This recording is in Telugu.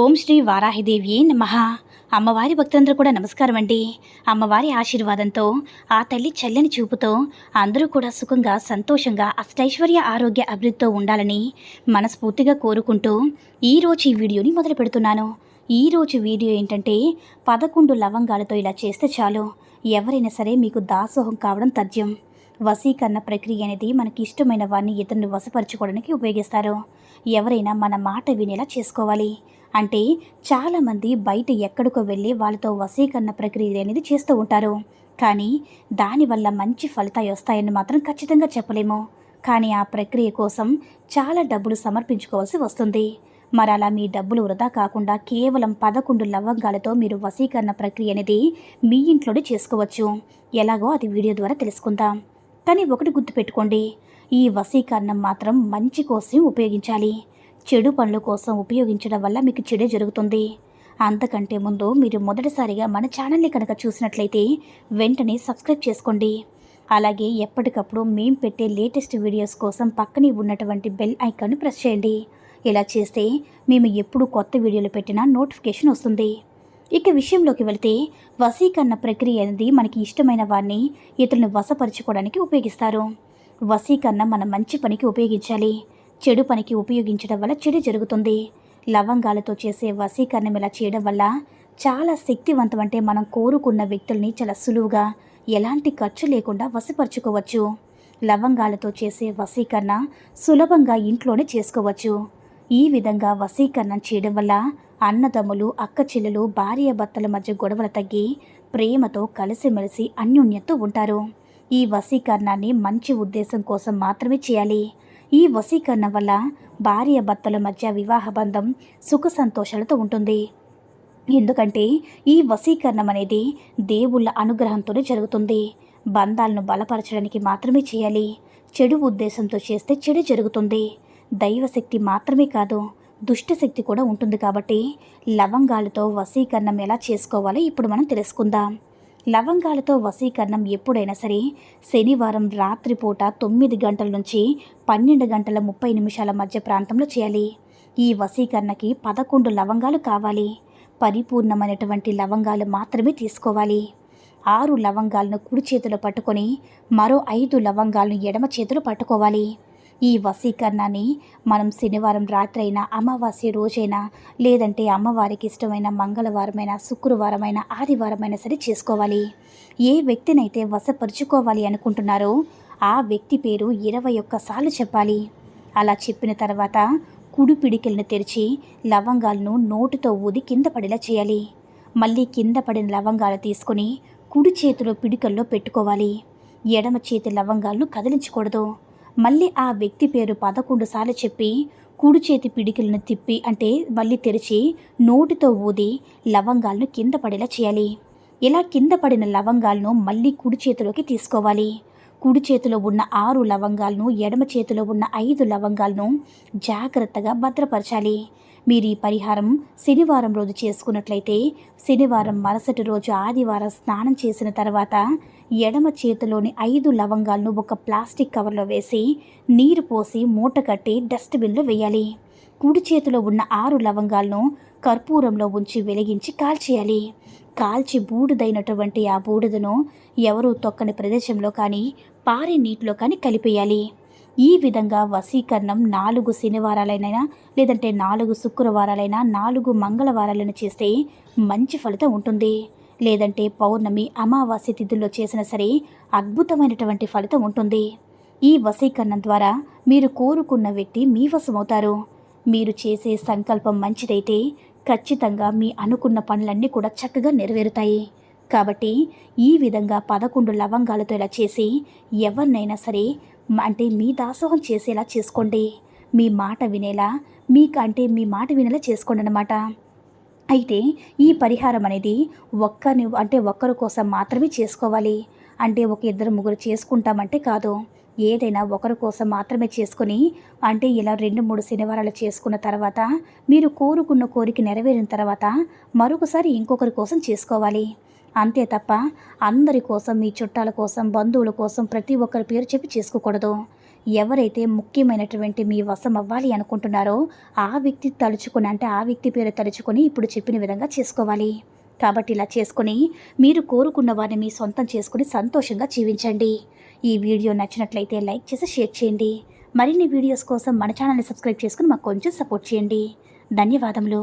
ఓం శ్రీ వారాహిదేవి నమ. అమ్మవారి భక్తులందరూ కూడా నమస్కారం అండి. అమ్మవారి ఆశీర్వాదంతో ఆ తల్లి చల్లని చూపుతో అందరూ కూడా సుఖంగా సంతోషంగా అష్టైశ్వర్య ఆరోగ్య అభివృద్ధితో ఉండాలని మనస్ఫూర్తిగా కోరుకుంటూ ఈరోజు ఈ వీడియోని మొదలు పెడుతున్నాను. ఈరోజు వీడియో ఏంటంటే పదకొండు లవంగాలతో ఇలా చేస్తే చాలు. ఎవరైనా సరే మీకు దాసోహం కావడం తథ్యం. వశీకరణ ప్రక్రియ అనేది మనకి ఇష్టమైన వారిని ఇతరుని వశపరచుకోవడానికి ఉపయోగిస్తారు. ఎవరైనా మన మాట వినేలా చేసుకోవాలి. అంటే చాలామంది బయట ఎక్కడికో వెళ్ళి వాళ్ళతో వశీకరణ ప్రక్రియ అనేది చేస్తూ ఉంటారు. కానీ దానివల్ల మంచి ఫలితాలు వస్తాయని మాత్రం ఖచ్చితంగా చెప్పలేము. కానీ ఆ ప్రక్రియ కోసం చాలా డబ్బులు సమర్పించుకోవాల్సి వస్తుంది. మరి అలా మీ డబ్బులు వృధా కాకుండా కేవలం పదకొండు లవంగాలతో మీరు వశీకరణ ప్రక్రియ అనేది మీ ఇంట్లోనే చేసుకోవచ్చు. ఎలాగో అది వీడియో ద్వారా తెలుసుకుందాం. కానీ ఒకటి గుర్తుపెట్టుకోండి. ఈ వశీకరణం మాత్రం మంచి కోసం ఉపయోగించాలి. చెడు పనుల కోసం ఉపయోగించడం వల్ల మీకు చెడే జరుగుతుంది. అంతకంటే ముందు మీరు మొదటిసారిగా మన ఛానల్ని కనుక చూసినట్లయితే వెంటనే సబ్స్క్రైబ్ చేసుకోండి. అలాగే ఎప్పటికప్పుడు మేం పెట్టే లేటెస్ట్ వీడియోస్ కోసం పక్కనే ఉన్నటువంటి బెల్ ఐకాన్ని ప్రెస్ చేయండి. ఇలా చేస్తే మేము ఎప్పుడు కొత్త వీడియోలు పెట్టినా నోటిఫికేషన్ వస్తుంది. ఇక విషయంలోకి వెళితే వశీకరణ ప్రక్రియ అనేది మనకి ఇష్టమైన వారిని ఇతరులను వశపరచుకోవడానికి ఉపయోగిస్తారు. వశీకరణ మన మంచి పనికి ఉపయోగించాలి. చెడు పనికి ఉపయోగించడం వల్ల చెడు జరుగుతుంది. లవంగాలతో చేసే వశీకరణం ఇలా చేయడం వల్ల చాలా శక్తివంతం అంటే మనం కోరుకున్న వ్యక్తుల్ని చాలా సులువుగా ఎలాంటి ఖర్చు లేకుండా వశపరచుకోవచ్చు. లవంగాలతో చేసే వశీకరణ సులభంగా ఇంట్లోనే చేసుకోవచ్చు. ఈ విధంగా వశీకరణం చేయడం వల్ల అన్నదమ్ములు అక్క చెల్లెలు భార్య భర్తల మధ్య గొడవలు తగ్గి ప్రేమతో కలిసిమెలిసి అన్యోన్యతతో ఉంటారు. ఈ వశీకరణాన్ని మంచి ఉద్దేశం కోసం మాత్రమే చేయాలి. ఈ వశీకరణ వల్ల భార్య భర్తల మధ్య వివాహ బంధం సుఖ సంతోషాలతో ఉంటుంది. ఎందుకంటే ఈ వశీకరణం అనేది దేవుళ్ళ అనుగ్రహంతోనే జరుగుతుంది. బంధాలను బలపరచడానికి మాత్రమే చేయాలి. చెడు ఉద్దేశంతో చేస్తే చెడు జరుగుతుంది. దైవశక్తి మాత్రమే కాదు దుష్టశక్తి కూడా ఉంటుంది కాబట్టి లవంగాలతో వశీకరణం ఎలా చేసుకోవాలో ఇప్పుడు మనం తెలుసుకుందాం. లవంగాలతో వశీకరణం ఎప్పుడైనా సరే శనివారం రాత్రిపూట తొమ్మిది గంటల నుంచి పన్నెండు గంటల ముప్పై నిమిషాల మధ్య ప్రాంతంలో చేయాలి. ఈ వశీకరణకి పదకొండు లవంగాలు కావాలి. పరిపూర్ణమైనటువంటి లవంగాలు మాత్రమే తీసుకోవాలి. ఆరు లవంగాలను కుడి చేతిలో పట్టుకొని మరో ఐదు లవంగాలను ఎడమ చేతిలో పట్టుకోవాలి. ఈ వసీకరణాన్ని మనం శనివారం రాత్రైనా అమావాస్య రోజైనా లేదంటే అమ్మవారికి ఇష్టమైన మంగళవారమైన శుక్రవారమైన ఆదివారమైనా సరే చేసుకోవాలి. ఏ వ్యక్తినైతే వశపరుచుకోవాలి అనుకుంటున్నారో ఆ వ్యక్తి పేరు ఇరవై ఒక్కసార్లు చెప్పాలి. అలా చెప్పిన తర్వాత కుడి పిడికిలను తెరిచి లవంగాలను నోటితో ఊది కింద పడేలా చేయాలి. మళ్ళీ కింద పడిన లవంగాలు తీసుకొని కుడి చేతిలో పిడికల్లో పెట్టుకోవాలి. ఎడమ చేతి లవంగాలను కదిలించకూడదు. మళ్ళీ ఆ వ్యక్తి పేరు పదకొండు సార్లు చెప్పి కుడి చేతి పిడికిలను తిప్పి అంటే మళ్ళీ తెరిచి నోటితో ఊది లవంగాలను కింద పడేలా చేయాలి. ఇలా కింద పడిన లవంగాలను మళ్ళీ కుడి చేతిలోకి తీసుకోవాలి. కుడి చేతిలో ఉన్న ఆరు లవంగాలను ఎడమ చేతిలో ఉన్న ఐదు లవంగాలను జాగ్రత్తగా భద్రపరచాలి. మీరు ఈ పరిహారం శనివారం రోజు చేసుకున్నట్లయితే శనివారం మరుసటి రోజు ఆదివారం స్నానం చేసిన తర్వాత ఎడమ చేతిలోని ఐదు లవంగాలను ఒక ప్లాస్టిక్ కవర్లో వేసి నీరు పోసి మూట కట్టి డస్ట్బిన్లో వేయాలి. కుడి చేతిలో ఉన్న ఆరు లవంగాలను కర్పూరంలో ఉంచి వెలిగించి కాల్చేయాలి. కాల్చి బూడిదైనటువంటి ఆ బూడిదను ఎవరూ తొక్కని ప్రదేశంలో కానీ పారే నీటిలో కానీ కలిపేయాలి. ఈ విధంగా వశీకరణం నాలుగు శనివారాలైనా లేదంటే నాలుగు శుక్రవారాలైనా నాలుగు మంగళవారాలను చేస్తే మంచి ఫలితం ఉంటుంది. లేదంటే పౌర్ణమి అమావాస్య తిథుల్లో చేసిన సరే అద్భుతమైనటువంటి ఫలితం ఉంటుంది. ఈ వశీకరణం ద్వారా మీరు కోరుకున్న వ్యక్తి మీ వశమవుతారు. మీరు చేసే సంకల్పం మంచిదైతే ఖచ్చితంగా మీ అనుకున్న పనులన్నీ కూడా చక్కగా నెరవేరుతాయి. కాబట్టి ఈ విధంగా పదకొండు లవంగాలతో ఇలా చేసి ఎవరినైనా సరే అంటే మీ దాసోహం చేసేలా చేసుకోండి. మీ మాట వినేలా మీకంటే మీ మాట వినేలా చేసుకోండి అన్నమాట అయితే ఈ పరిహారం అనేది ఒక్కని అంటే ఒక్కరి కోసం మాత్రమే చేసుకోవాలి. అంటే ఒక ఇద్దరు ముగ్గురు చేసుకుంటామంటే కాదు. ఏదైనా ఒకరి కోసం మాత్రమే చేసుకొని అంటే ఇలా రెండు మూడు శనివారాలు చేసుకున్న తర్వాత మీరు కోరుకున్న కోరిక నెరవేరిన తర్వాత మరొకసారి ఇంకొకరి కోసం చేసుకోవాలి. అంతే తప్ప అందరి కోసం మీ చుట్టాల కోసం బంధువుల కోసం ప్రతి ఒక్కరి పేరు చెప్పి చేసుకోకూడదు. ఎవరైతే ముఖ్యమైనటువంటి మీ వశం అవ్వాలి అనుకుంటున్నారో ఆ వ్యక్తి తలుచుకుని అంటే ఆ వ్యక్తి పేరు తలుచుకొని ఇప్పుడు చెప్పిన విధంగా చేసుకోవాలి. కాబట్టి ఇలా చేసుకుని మీరు కోరుకున్న వారిని మీ సొంతం చేసుకుని సంతోషంగా జీవించండి. ఈ వీడియో నచ్చినట్లయితే లైక్ చేసి షేర్ చేయండి. మరిన్ని వీడియోస్ కోసం మన ఛానల్ని సబ్స్క్రైబ్ చేసుకుని మాకు కొంచెం సపోర్ట్ చేయండి. ధన్యవాదములు.